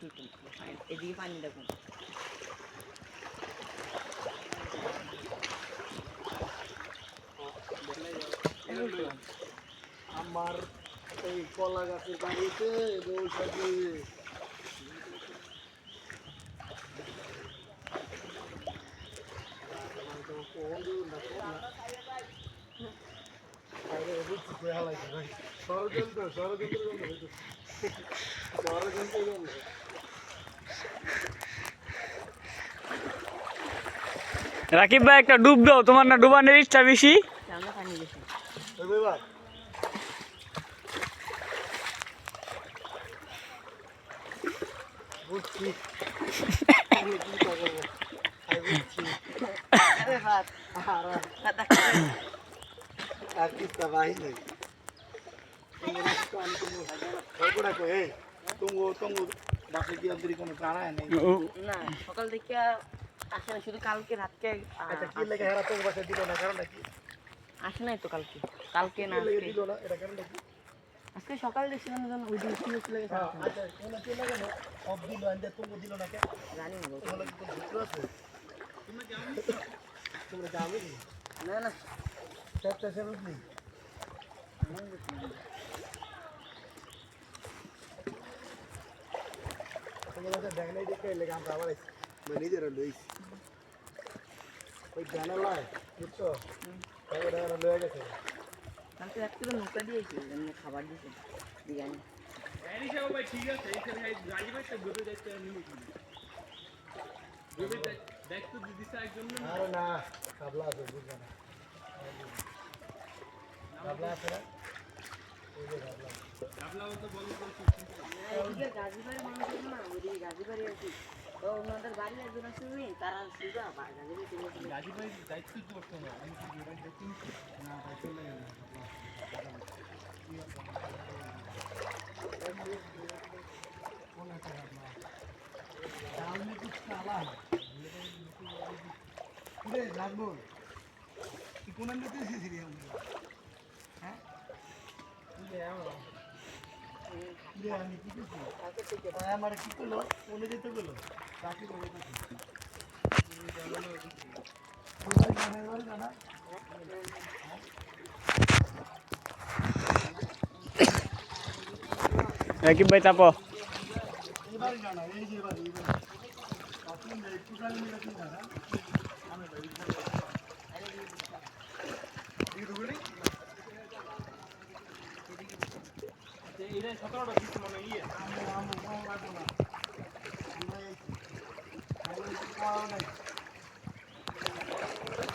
একটু এদিকে পানি দেখুন আমার এই কলা গাছের বাড়িতে বৌসাদি ষড়যন্ত্র ষড়যন্ত্র ষড়যন্ত্র রাকিব ভাই একটা ডুব দাও। তোমার না ডুবানোর ইচ্ছা বেশি? তুমি তুমি বাসে কি কোনো প্রাণা নেই না সকাল থেকে আসে না শুধু কালকে রাতকে আচ্ছা কি লেগে হেরা বাসে দিল না? কারণ নাকি আসে নাই তো কালকে। কালকে না আজকে। দিল না? এটা কারণ নাকি আজকে সকালে দেখছিলাম যেন ওই দিন হ্যাঁ, আচ্ছা কোন কি লাগে না অফ দিল আন্দে তুমি দিল না কে? জানি না। তোমার কি সূত্র আছে? তোমরা কি না না। দেখে লেগে আমরা আবার মানে নিজেরা লইছি। ওই জানালায় বুঝছ? লয়ে গেছে। কালকে রাত করে নৌকা দিয়েছি খাবার দিয়েছে বিরিয়ানি। আরে না। কাবলা আছে বুঝবে না। কাবলা আছে না? ওই যে কাবলা। এদিকে গাজীবাড়ির মানুষ না গাজীবাড়ি আছে। তো ওনাদের বাড়ি একজন আছে তারা সুজা বা গাজীবাড়ি চলে গেছে। রে নাজমুল কি কোন আনতে এসেছিলি আমরা হ্যাঁ রে আমি কি করছি কালকে থেকে তাই আমার কি করল মনে যেতে গেলো রাকিব ভাই চাপো এবার জানা এই যে এবার এবার একটু কালে মিলে কি জানা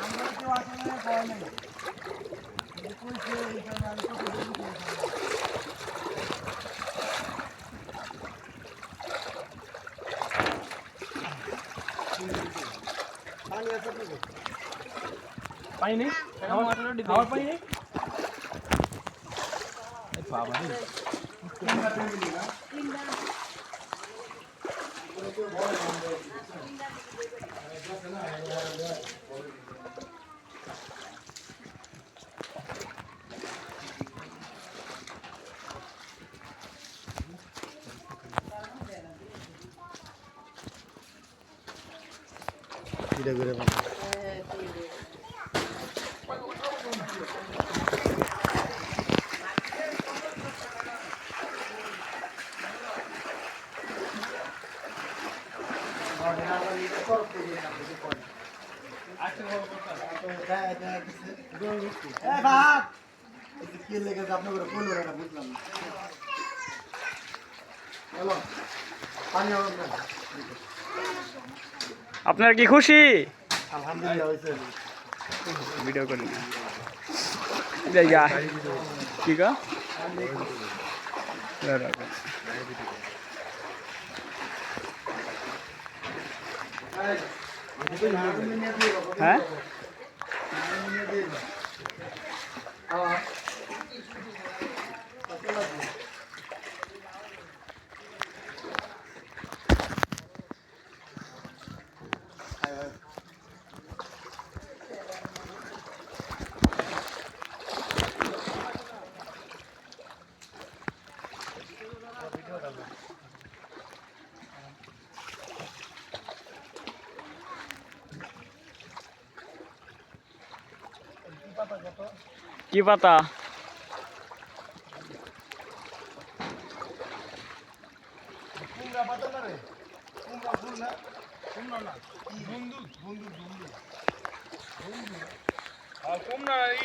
আমরা কেউ আসলে পাওয়া নাই কইছে এইখানে আমি কত দেরি করেছি পানি আছে আপনাদের পানি নেই খাওয়ার পানি নেই ঘুরে ঘুরে কি লেগেছে আপনার করে বুঝলাম না কি খুশি ভিডিও করি জায়গা কি গা? হ্যাঁ?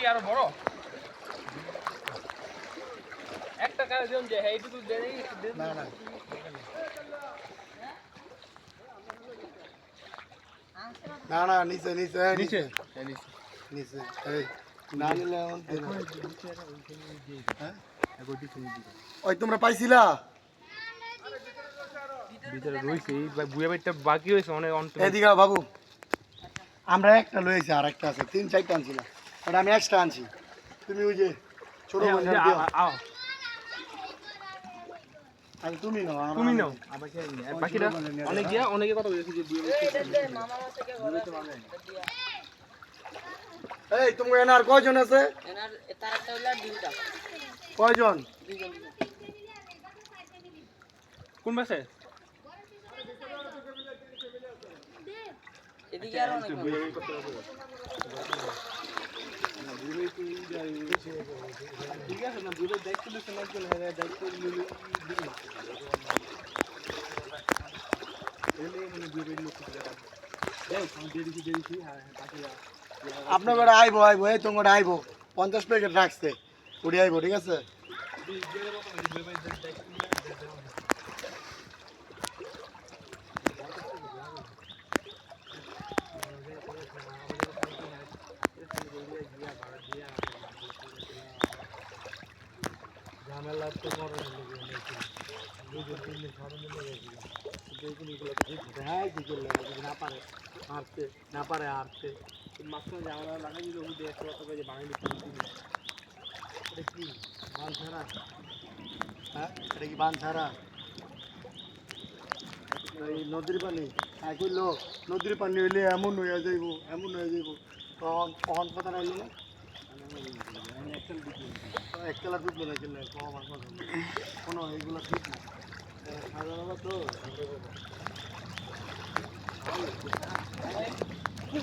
আরও বড়। একটা কাজ যে এইটুকু না না। না না নিচে। নিচে? নিচে নিচে এই। হ্যাঁ? ওই তোমরা পাইছিলা? ভিতরে রইছে বুয়া বাকি হয়েছে অনেক অন্ত এদিকে বাবু। আমরা একটা লয়েছি আর একটা আছে তিন চারটা আনছিলাম। ওটা আমি এক্সট্রা আনছি। তুমি ওই যে ছোট আও। আর তুমি নাও তুমি নাও। বাকিটা অনেক গিয়া অনেকে কথা বলেছে যে বুয়া মামা এই তুমি এনার কয়জন আছে এনার তার একটা আর দুইটা কয়জন দুইজন। কোন বাসে এদিকে আরও অনেক। ঠিক আছে না বুয়া দায়িত্ব দিচ্ছে না হ্যাঁ দায়িত্ব নিলে এলে মানে বুয়া লোক দেখ আমি দিয়ে দিছি দিয়ে দিছি হ্যাঁ হ্যাঁ বাকি আপনার আইবো আইবো, এই তোমার আইবো। পঞ্চাশ প্যাকেট রাখছে উড়ে আইবো, ঠিক আছে? বড় না পারে, হারতে, না পারে এটা কি? হ্যাঁ? এই নদীর পানি। হ্যাঁ নদীর পানি হইলে এমন হয়ে যাইব, এমন হয়ে যাইব। তখন তখন কথা না একতলা টুকলো না কিনলে কোনো, এগুলো ঠিক না। এরা সাধারণ তো? হ্যাঁ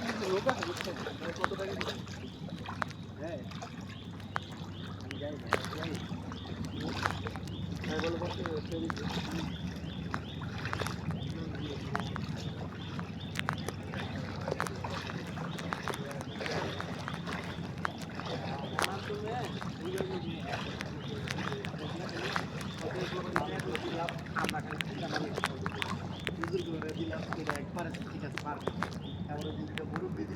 আমি যাই না যাই হ্যাঁ বলো বসে বসে আমরা খালি চিন্তা মানে নিজের ঘরে দিলাম এটা একবারে ঠিক আছে পারবে তারপরে দুটো মুরব্বি দিলাম না মুরব্বি দিলাম ঠিক ঠিক আছে এমন পাইলো কি পাঁচবার পাইলো পাইলে পাঁচবার পাইলো এ একশো বছর পর আমার কাছে দিচ্ছে এটা আর